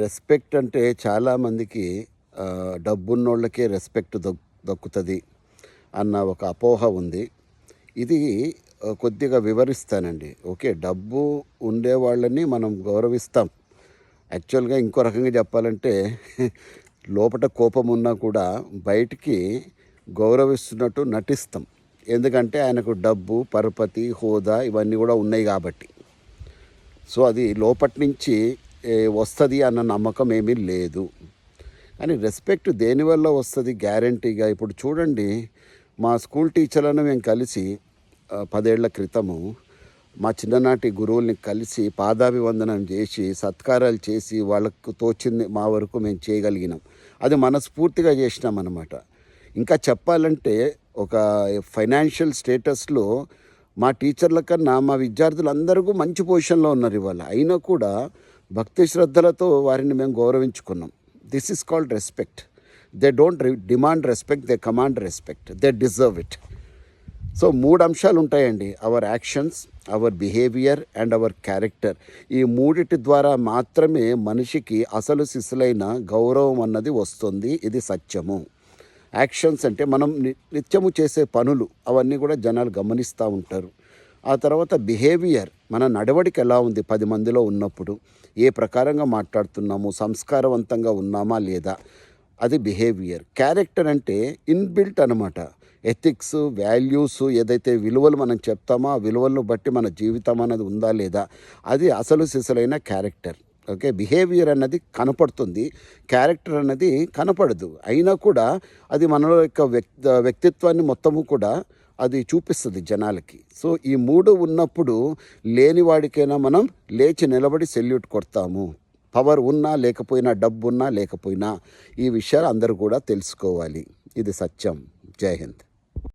Respect అంటే చాలామందికి డబ్బున్నోళ్ళకే respect దొక్ దక్కుతుంది అన్న ఒక అపోహ ఉంది. ఇది కొద్దిగా వివరిస్తానండి. ఓకే డబ్బు ఉండే వాళ్ళని మనం గౌరవిస్తాం. యాక్చువల్గా ఇంకో రకంగా చెప్పాలంటే లోపల కోపం ఉన్నా కూడా బయటికి గౌరవిస్తున్నట్టు నటిస్తాం. ఎందుకంటే ఆయనకు డబ్బు పరపతి హోదా ఇవన్నీ కూడా ఉన్నాయి కాబట్టి. సో అది లోపటి నుంచి వస్తుంది అన్న నమ్మకం ఏమీ లేదు. కానీ రెస్పెక్ట్ దేనివల్ల వస్తుంది గ్యారంటీగా? ఇప్పుడు చూడండి మా స్కూల్ టీచర్లను మేము కలిసి పదేళ్ళ క్రితము మా చిన్ననాటి గురువుల్ని కలిసి పాదాభివందనం చేసి సత్కారాలు చేసి వాళ్ళకు తోచింది మా వరకు మేము చేయగలిగినాం. అది మనస్ఫూర్తిగా చేసినాం అనమాట ఇంకా చెప్పాలంటే ఒక ఫైనాన్షియల్ స్టేటస్లో మా టీచర్ల కన్నా మా విద్యార్థులందరూ మంచి పొజిషన్లో ఉన్నారు ఇవాళ. అయినా కూడా భక్తి శ్రద్ధలతో వారిని మేము గౌరవించుకున్నాం. This is called respect they don't demand respect they command respect they deserve it so మూడు అంశాలు ఉంటాయండి. Our actions our behaviour and our character ఈ మూడిటి ద్వారా మాత్రమే మనిషికి అసలు సిసులైన గౌరవం అన్నది వస్తుంది. ఇది సత్యము. యాక్షన్స్ అంటే మనం ని- నిత్యము చేసే పనులు అవన్నీ కూడా జనాలు గమనిస్తూ ఉంటారు. ఆ తర్వాత బిహేవియర్ మన నడవడిక ఎలా ఉంది? పది మందిలో ఉన్నప్పుడు ఏ ప్రకారంగా మాట్లాడుతున్నాము? సంస్కారవంతంగా ఉన్నామా లేదా? అది బిహేవియర్. క్యారెక్టర్ అంటే ఇన్బిల్ట్ అనమాట ఎథిక్స్ వాల్యూస్ ఏదైతే విలువలు మనం చెప్తామో ఆ విలువలను బట్టి మన జీవితం అనేది ఉందా లేదా? అది అసలు సిసలైన క్యారెక్టర్. ఓకే? బిహేవియర్ అన్నది కనపడుతుంది. క్యారెక్టర్ అన్నది కనపడదు. అయినా కూడా అది మన యొక్క వ్యక్తి వ్యక్తిత్వాన్ని మొత్తము కూడా అది చూపిస్తుంది జనాలకి. సో ఈ మూడు ఉన్నప్పుడు లేనివాడికైనా మనం లేచి నిలబడి సెల్యూట్ కొడతాము. పవర్ ఉన్నా లేకపోయినా డబ్బు ఉన్నా లేకపోయినా ఈ విషయాలు అందరూ కూడా తెలుసుకోవాలి. ఇది సత్యం. జై హింద్.